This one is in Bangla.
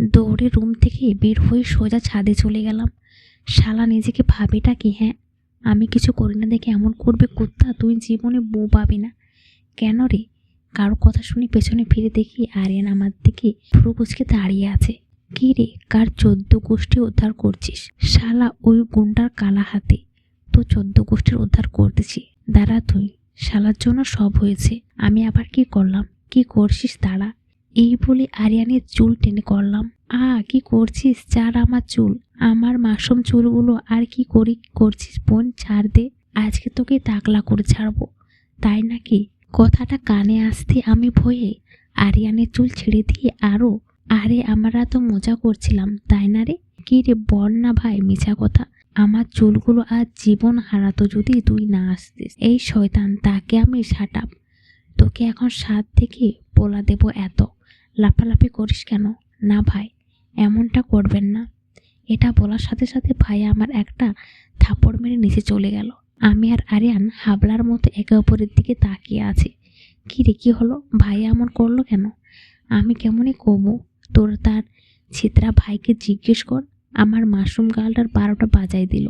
দৌড়ে রুম থেকে বের হয়ে সোজা ছাদে চলে গেলাম। শালা, নিজেকে ভাবেটা কি হ্যাঁ? আমি কিছু করি না দেখে এমন করবে কুত্তা, তুই জীবনে বউ পাবি না। কেন রে? কারও কথা শুনে পেছনে ফিরে দেখি আরিয়ান আমার দিকে পুরো কুচকে দাঁড়িয়ে আছে। কি রে, কার চোদ্দ গোষ্ঠী উদ্ধার করছিস? শালা, ওই গুন্ডার কালা হাতে তো চোদ্দ গোষ্ঠীর উদ্ধার করতেছি। দাঁড়া তুই, শালার জন্য সব হয়েছে। আমি আবার কি করলাম? কি করছিস, দাঁড়া। এই বলে আরিয়ানের চুল টেনে করলাম। আ, কি করছিস? চার আমার চুল। আমার মাসুম চুলগুলো আর কি করি, করছিস বোন? ছাড় দে। আজকে তোকে তাকলা করে ছাড়বো। তাই নাকি? কথাটা কানে আসতে আমি ভয়ে আরিয়ানের চুল ছেড়ে দিয়ে আরও আরে, আমরা তো মজা করছিলাম, তাই না রে? কি রে বল না ভাই, মিছা কথা। আমার চুলগুলো আজ জীবন হারাতো যদি তুই না আসতিস। এই শয়তান, তাকে আমি সাটাব। তোকে এখন সাত থেকে পোলা দেব এত। লাফালাফি করিস কেন? না ভাই, এমনটা করবেন না। এটা বলার সাথে সাথে ভাই আমার একটা থাপড় মেরে নিচে চলে গেল। আমি আর আরিয়ান হাবলার মতো একে অপরের দিকে তাকিয়ে আছি। কী রে, কী হলো? ভাই এমন করল কেন? আমি কেমনই কবো তোর তার ছিত্রা ভাইকে জিজ্ঞেস কর। আমার মাশরুম গালটার বারোটা বাজাই দিল।